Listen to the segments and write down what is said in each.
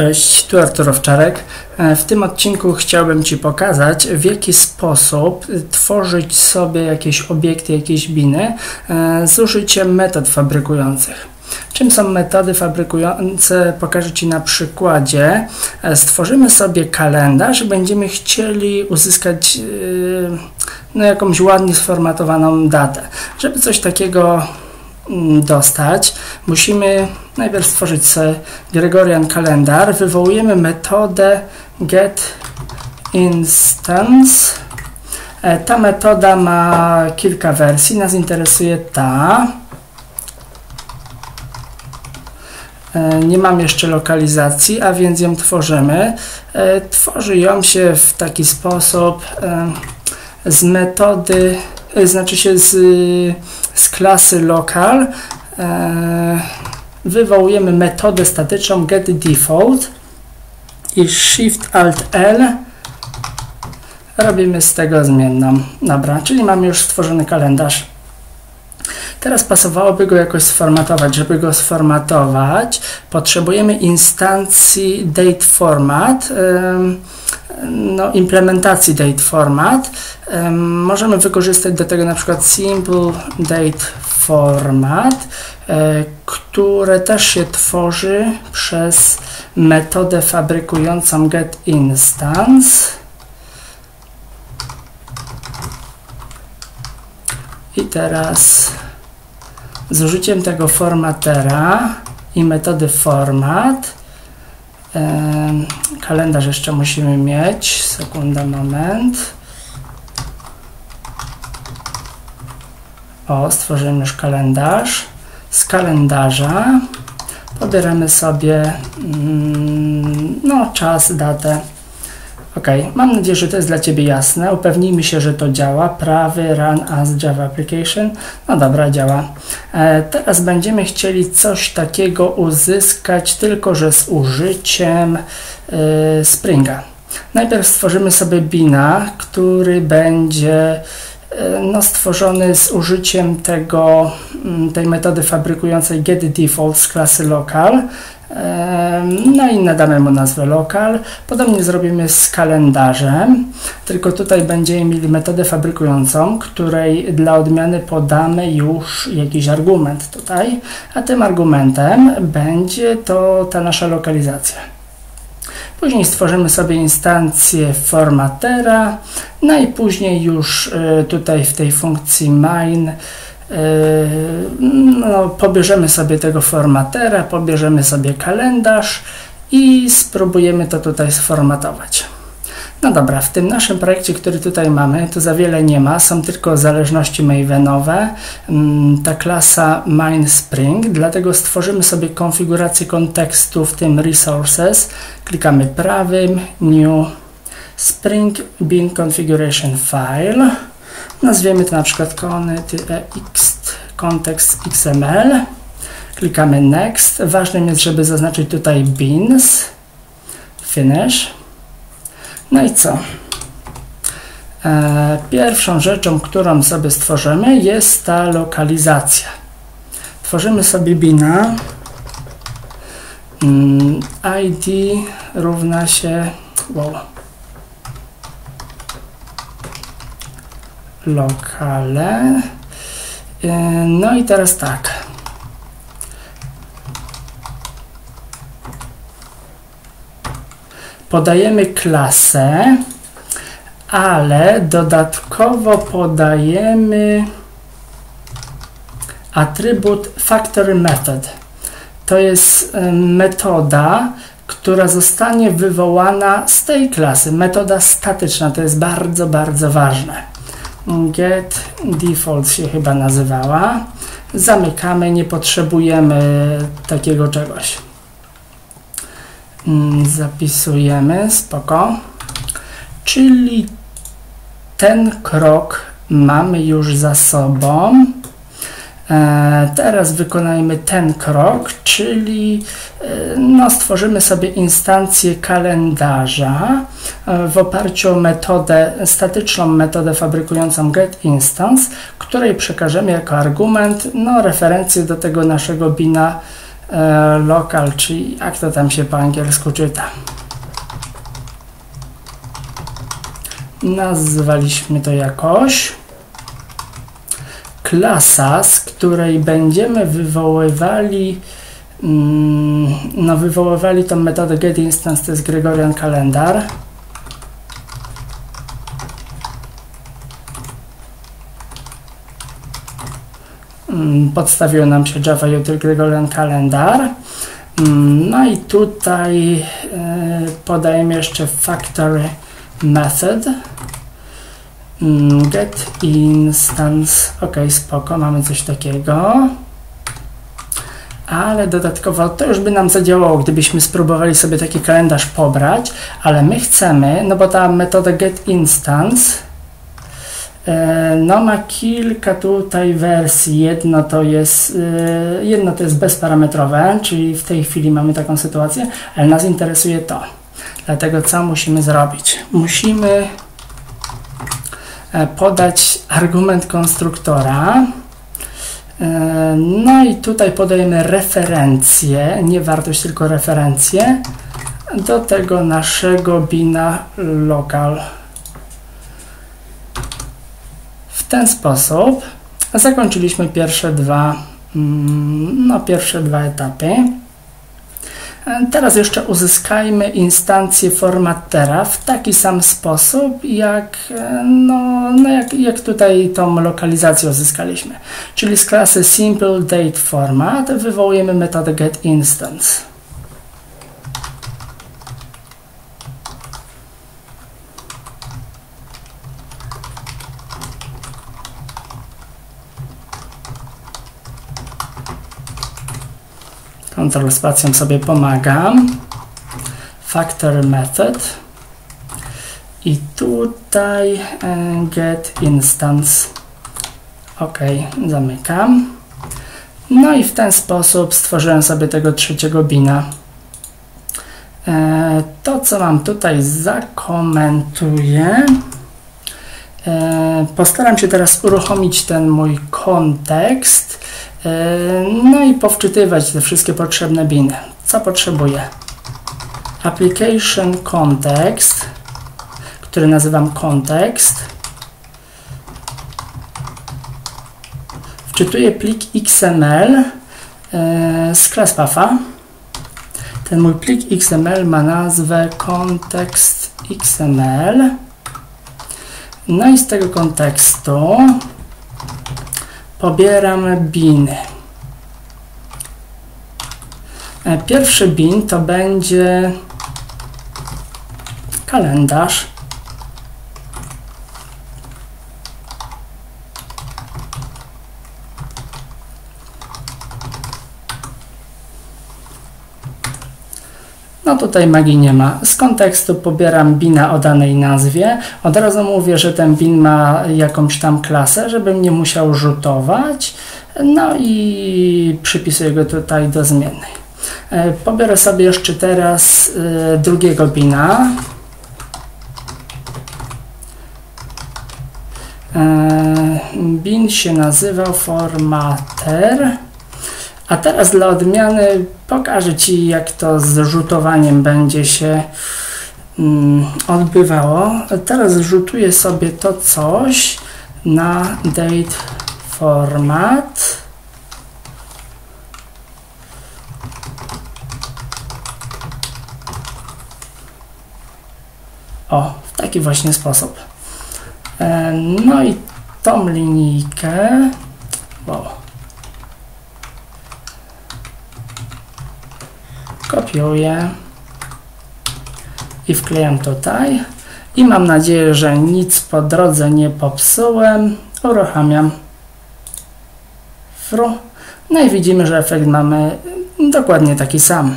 Cześć, tu Artur Owczarek. E, w tym odcinku chciałbym Ci pokazać, w jaki sposób tworzyć sobie jakieś obiekty, jakieś biny e, z użyciem metod fabrykujących. Czym są metody fabrykujące? Pokażę Ci na przykładzie. E, stworzymy sobie kalendarz będziemy chcieli uzyskać no, jakąś ładnie sformatowaną datę. Żeby coś takiego dostać, musimy najpierw stworzyć sobie Gregorian kalendar. Wywołujemy metodę get instance. E, ta metoda ma kilka wersji. Nas interesuje ta. E, nie mam jeszcze lokalizacji, a więc ją tworzymy. E, tworzy ją się w taki sposób z metody znaczy się z, z klasy local e, wywołujemy metodę statyczną getDefault i Shift Alt L robimy z tego zmienną. Dobra, czyli mamy już stworzony kalendarz. Teraz pasowałoby go jakoś sformatować. Żeby go sformatować, potrzebujemy instancji dateFormat, no, implementacji dateFormat. Możemy wykorzystać do tego na przykład simple dateFormat, e, które też się tworzy przez metodę fabrykującą getInstance. I teraz z użyciem tego formatera i metody format kalendarz jeszcze musimy mieć. Sekunda, moment. O, stworzymy już kalendarz. Z kalendarza pobieramy sobie mm, no, czas, datę Ok, mam nadzieję, że to jest dla Ciebie jasne. Upewnijmy się, że to działa. Prawy run as Java Application. No dobra, działa. E, teraz będziemy chcieli coś takiego uzyskać, tylko że z użyciem e, Springa. Najpierw stworzymy sobie bina, który będzie no, stworzony z użyciem tego, tej metody fabrykującej getDefault z klasy local. No i nadamy mu nazwę lokal. Podobnie zrobimy z kalendarzem, tylko tutaj będziemy mieli metodę fabrykującą, której dla odmiany podamy już jakiś argument tutaj, a tym argumentem będzie to ta nasza lokalizacja. Później stworzymy sobie instancję formatera, no i później już y, tutaj w tej funkcji main no, pobierzemy sobie tego formatera, pobierzemy sobie kalendarz i spróbujemy to tutaj sformatować. No dobra, w tym naszym projekcie, który tutaj mamy, to za wiele nie ma, są tylko zależności Mavenowe, mm, ta klasa MineSpring, dlatego stworzymy sobie konfigurację kontekstu w tym Resources, klikamy prawym, New, Spring Bin Configuration File, Nazwiemy to na przykład kontekst XML. Klikamy Next. Ważnym jest, żeby zaznaczyć tutaj beans. Finish. No i co? E, pierwszą rzeczą, którą sobie stworzymy jest ta lokalizacja. Tworzymy sobie bina mm, id równa się wow, lokale. E, no i teraz tak. Podajemy klasę, ale dodatkowo podajemy atrybut factory method. To jest e, metoda, która zostanie wywołana z tej klasy. Metoda statyczna to jest bardzo, bardzo ważne get default się chyba nazywała. Zamykamy, nie potrzebujemy takiego czegoś. Mm, zapisujemy, spoko. Czyli ten krok mamy już za sobą. E, teraz wykonajmy ten krok, czyli e, no, stworzymy sobie instancję kalendarza e, w oparciu o metodę, statyczną metodę fabrykującą getInstance, której przekażemy jako argument no, referencję do tego naszego bina local, czyli jak to tam się po angielsku czyta. Nazwaliśmy to jakoś. Klasa, z której będziemy wywoływali mm, no wywoływali tą metodę getInstance, to jest Gregorian Calendar. Podstawił nam się Java Util Gregorian Calendar. Mm, no i tutaj e, podajemy jeszcze factory method. Mm, get instance. Ok spoko mamy coś takiego. Ale dodatkowo to już by nam zadziałało, gdybyśmy spróbowali sobie taki kalendarz pobrać, ale my chcemy, no bo ta metoda get instance no ma kilka tutaj wersji. Jedno to jest e, jedno to jest bezparametrowe, czyli w tej chwili mamy taką sytuację, ale nas interesuje to. Dlatego co musimy zrobić? Musimy e, podać argument konstruktora. E, no i tutaj podajemy referencję, nie wartość, tylko referencję do tego naszego bina local. W ten sposób zakończyliśmy pierwsze dwa, mm, no, pierwsze dwa etapy. Teraz jeszcze uzyskajmy instancję formatera w taki sam sposób, jak, no, no jak, jak tutaj tą lokalizację uzyskaliśmy. Czyli z klasy Simple Date Format wywołujemy metodę getInstance. Ctrl spacją sobie pomagam. Factor method. I tutaj e, get instance. OK, zamykam. No i w ten sposób stworzyłem sobie tego trzeciego bina. E, to, co mam tutaj, zakomentuję. E, postaram się teraz uruchomić ten mój kontekst no i powczytywać te wszystkie potrzebne biny. Co potrzebuję? Application context, który nazywam context. Wczytuję plik XML e, z ClassPath'a. Ten mój plik XML ma nazwę context XML. No i z tego kontekstu pobieram biny. E, pierwszy bin to będzie kalendarz. No tutaj magii nie ma. Z kontekstu pobieram bina o danej nazwie. Od razu mówię, że ten bin ma jakąś tam klasę, żebym nie musiał rzutować. No i przypisuję go tutaj do zmiennej. Pobiorę sobie jeszcze teraz e, drugiego bina. E, bin się nazywał formater. A teraz dla odmiany pokażę Ci, jak to z rzutowaniem będzie się mm, odbywało. Teraz rzutuję sobie to coś na date format. O, w taki właśnie sposób. E, no i tą linijkę. Wow. Kopiuję i wklejam tutaj i mam nadzieję, że nic po drodze nie popsułem. Uruchamiam fru. No i widzimy, że efekt mamy dokładnie taki sam.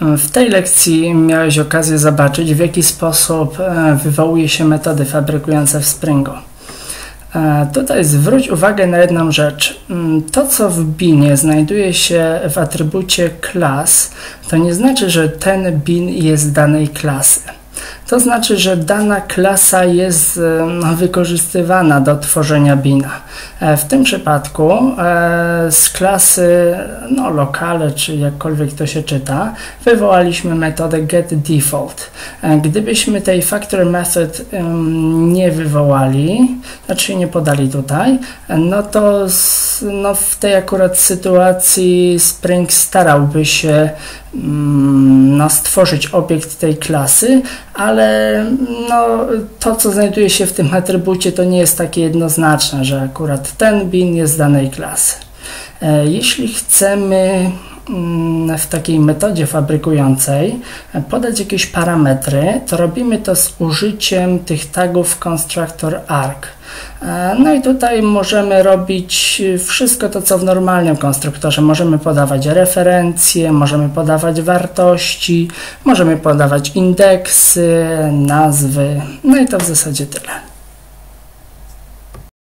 W tej lekcji miałeś okazję zobaczyć, w jaki sposób e, wywołuje się metody fabrykujące w Springu. E, tutaj zwróć uwagę na jedną rzecz. Mm, to, co w binie znajduje się w atrybucie klas, to nie znaczy, że ten bin jest danej klasy. To znaczy, że dana klasa jest no, wykorzystywana do tworzenia bina. E, w tym przypadku e, z klasy no, lokale, czy jakkolwiek to się czyta, wywołaliśmy metodę getDefault. E, gdybyśmy tej factory method nie wywołali, znaczy nie podali tutaj, no to no, w tej akurat sytuacji Spring starałby się no, stworzyć obiekt tej klasy, ale no, to, co znajduje się w tym atrybucie, to nie jest takie jednoznaczne, że akurat ten bin jest z danej klasy. E, jeśli chcemy mm, w takiej metodzie fabrykującej podać jakieś parametry, to robimy to z użyciem tych tagów constructor arg. E, no i tutaj możemy robić wszystko to, co w normalnym konstruktorze. Możemy podawać referencje, możemy podawać wartości, możemy podawać indeksy, nazwy, no i to w zasadzie tyle.